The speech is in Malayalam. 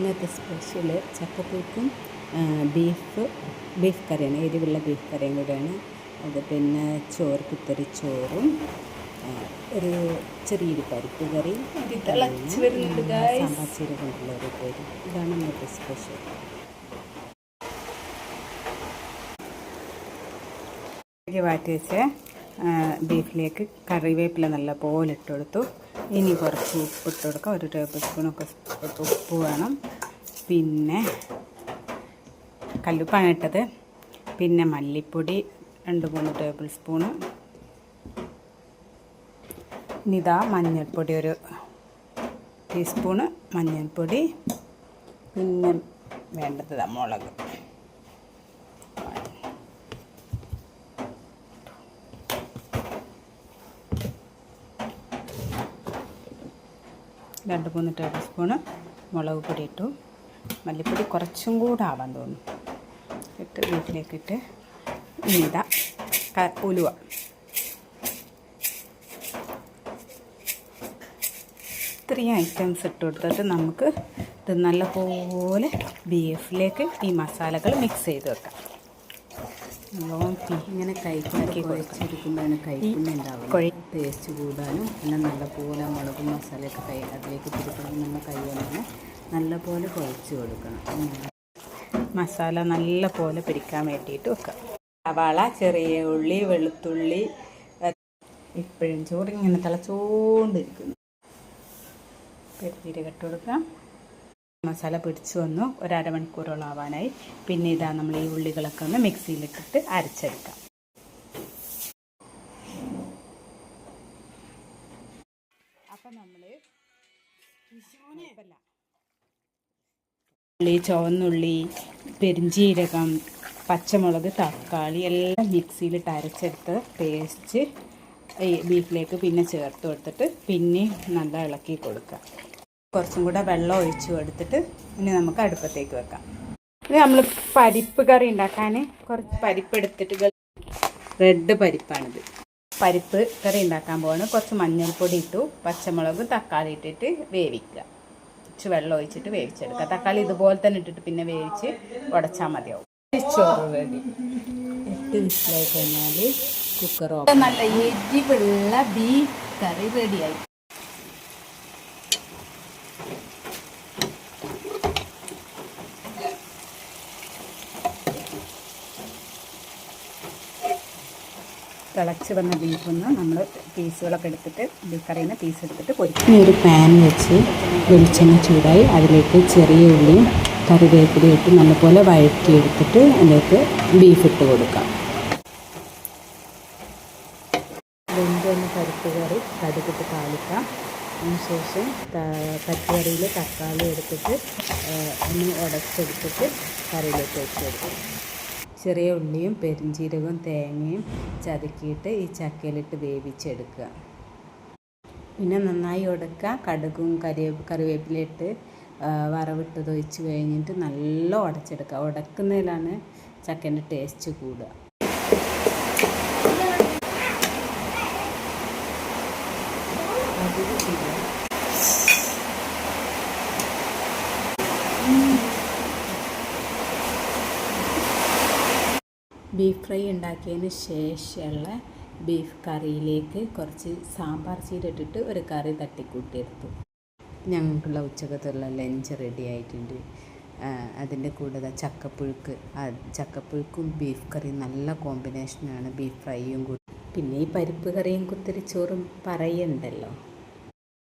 ഇന്നത്തെ സ്പെഷ്യൽ ചക്കപ്പുഴുക്കും ബീഫ് ബീഫ് കറിയാണ് എരിവുള്ള ബീഫ് കറിയും കൂടെയാണ്. അത് പിന്നെ ചോറ് കുത്തരി ചോറും ഒരു ചെറിയ പരിപ്പ് കറി. ചെറു. സാമ്പാർ ചീര കൊണ്ടുള്ള ഒരു കറി ഇതാണ് ഇന്നത്തെ സ്പെഷ്യൽ മാറ്റി വെച്ച് ബീഫിലേക്ക് കറിവേപ്പില നല്ല പോലെ ഇട്ട് കൊടുത്തു. ഇനി കുറച്ച് ഉപ്പ് ഇട്ട് കൊടുക്കാം. ഒരു ടേബിൾ സ്പൂണൊക്കെ ഉപ്പ് വേണം. പിന്നെ കല്ലുപ്പാണ് ഇട്ടത്. പിന്നെ മല്ലിപ്പൊടി രണ്ട് മൂന്ന് ടേബിൾ സ്പൂണ്. ഇനിതാ മഞ്ഞൾപ്പൊടി ഒരു ടീസ്പൂണ് മഞ്ഞൾപ്പൊടി. പിന്നെ വേണ്ടത് മുളക്. രണ്ട് മൂന്ന് ടേബിൾ സ്പൂണ് മുളക് പൊടി ഇട്ടു. മല്ലിപ്പൊടി കുറച്ചും കൂടെ ആവാൻ തോന്നും ഇട്ട് വീട്ടിലേക്ക് ഇട്ട് ഇനിതാ ഉലുവ. ഇത്രയും ഐറ്റംസ് ഇട്ട് കൊടുത്തിട്ട് നമുക്ക് ഇത് നല്ലപോലെ ബീഫിലേക്ക് ഈ മസാലകൾ മിക്സ് ചെയ്ത് വെക്കാം. തീ ഇങ്ങനെ കൈക്കൊക്കെ കുഴച്ചെടുക്കുമ്പോഴാണ് കുഴ- ടേസ്റ്റ് കൂടാനും പിന്നെ നല്ലപോലെ മുളകും മസാലയൊക്കെ കൈ അതിലേക്ക് തിരുപ്പണം നമ്മൾ കൈ കൊണ്ട് നല്ലപോലെ കുഴച്ച് കൊടുക്കണം. മസാല നല്ല പോലെ പിടിക്കാൻ വേണ്ടിയിട്ട് വെക്കാം. സവാള ചെറിയ ഉള്ളി വെളുത്തുള്ളി ഇപ്പോഴും ചോറ് ഇങ്ങനെ തിളച്ചോണ്ടിരിക്കുന്നു. പെരുത്തീര കെട്ട് കൊടുക്കാം. മസാല പിടിച്ചു വന്നു. ഒരു അരമണിക്കൂറോളം ആവാനായി. പിന്നെ ഇതാ നമ്മൾ ഈ ഉള്ളികളൊക്കെ ഒന്ന് മിക്സിയിലിട്ടിട്ട് അരച്ചെടുക്കാം. അപ്പം നമ്മൾ ഉള്ളി ചുവന്നുള്ളി പെരിഞ്ചീരകം പച്ചമുളക് തക്കാളി എല്ലാം മിക്സിയിലിട്ട് അരച്ചെടുത്ത് പേസ്റ്റ് ബീഫിലേക്ക് പിന്നെ ചേർത്ത് കൊടുത്തിട്ട് പിന്നെ നല്ല ഇളക്കി കൊടുക്കുക. കുറച്ചും കൂടെ വെള്ളം ഒഴിച്ചു കൊടുത്തിട്ട് ഇനി നമുക്ക് അടുപ്പത്തേക്ക് വെക്കാം. ഇത് നമ്മൾ പരിപ്പ് കറി ഉണ്ടാക്കാൻ കുറച്ച് പരിപ്പ് എടുത്തിട്ട് റെഡ് പരിപ്പാണിത്. പരിപ്പ് കറി ഉണ്ടാക്കാൻ പോവാണ്. കുറച്ച് മഞ്ഞൾപ്പൊടി ഇട്ടു പച്ചമുളക് തക്കാളി ഇട്ടിട്ട് വേവിക്കുക. കുറച്ച് വെള്ളം ഒഴിച്ചിട്ട് വേവിച്ചെടുക്കുക. തക്കാളി ഇതുപോലെ തന്നെ ഇട്ടിട്ട് പിന്നെ വേവിച്ച് ഉടച്ചാൽ മതിയാവും. ചോറ് റെഡി. എട്ട് വിസിലായി കഴിഞ്ഞാൽ കുക്കർ നല്ല എരിവുള്ള ബീഫ് കറി റെഡിയായി തിളച്ച് വന്ന ബീഫൊന്ന് നമ്മൾ പീസുകളൊക്കെ എടുത്തിട്ട് ബീഫ് കറിയിൽ നിന്ന് പീസ് എടുത്തിട്ട് പൊരിക്കും. ഇനി ഒരു പാൻ വെച്ച് വെളിച്ചെണ്ണ ചൂടായി അതിലേക്ക് ചെറിയ ഉള്ളിയും കറിവേപ്പിലയും ഇട്ട് നല്ലപോലെ വഴറ്റിയെടുത്തിട്ട് അതിലേക്ക് ബീഫ് ഇട്ട് കൊടുക്കാം. വെന്തൊന്ന് പരിപ്പ് കറി കടുകിട്ട് താളിക്കാം. അതിനുശേഷം പരിപ്പ് കറിയിൽ തക്കാളി എടുത്തിട്ട് ഒന്ന് ഉടച്ചെടുത്തിട്ട് കറിയിലേക്ക് വെച്ച് കൊടുക്കും. ചെറിയ ഉള്ളിയും പെരിഞ്ചീരകവും തേങ്ങയും ചതുക്കിയിട്ട് ഈ ചക്കയിലിട്ട് വേവിച്ചെടുക്കുക. പിന്നെ നന്നായി ഉടക്കുക. കടുകും കറിവേ കറിവേപ്പിലയിട്ട് ആ, വറവിട്ടത് ഒഴിച്ച് കഴിഞ്ഞിട്ട് നല്ല ഉടച്ചെടുക്കുക. ഉടക്കുന്നതിലാണ് ചക്കേന്റെ ടേസ്റ്റ് കൂടുക. ബീഫ് ഫ്രൈ ഉണ്ടാക്കിയതിന് ശേഷമുള്ള ബീഫ് കറിയിലേക്ക് കുറച്ച് സാമ്പാർ ചീര ഇട്ടിട്ട് ഒരു കറി തട്ടിക്കൂട്ടിയെടുത്തു. ഞങ്ങൾക്കുള്ള ഉച്ചക്കത്തുള്ള ലഞ്ച് റെഡി ആയിട്ടുണ്ട്. അതിന്റെ കൂടെ ചക്കപ്പുഴുക്ക്. ചക്കപ്പുഴുക്കും ബീഫ് കറിയും നല്ല കോമ്പിനേഷനാണ് ബീഫ് ഫ്രൈയും കൂടി. പിന്നെ ഈ പരിപ്പ് കറിയും കുത്തിരിച്ചോറും പറയണ്ടല്ലോ.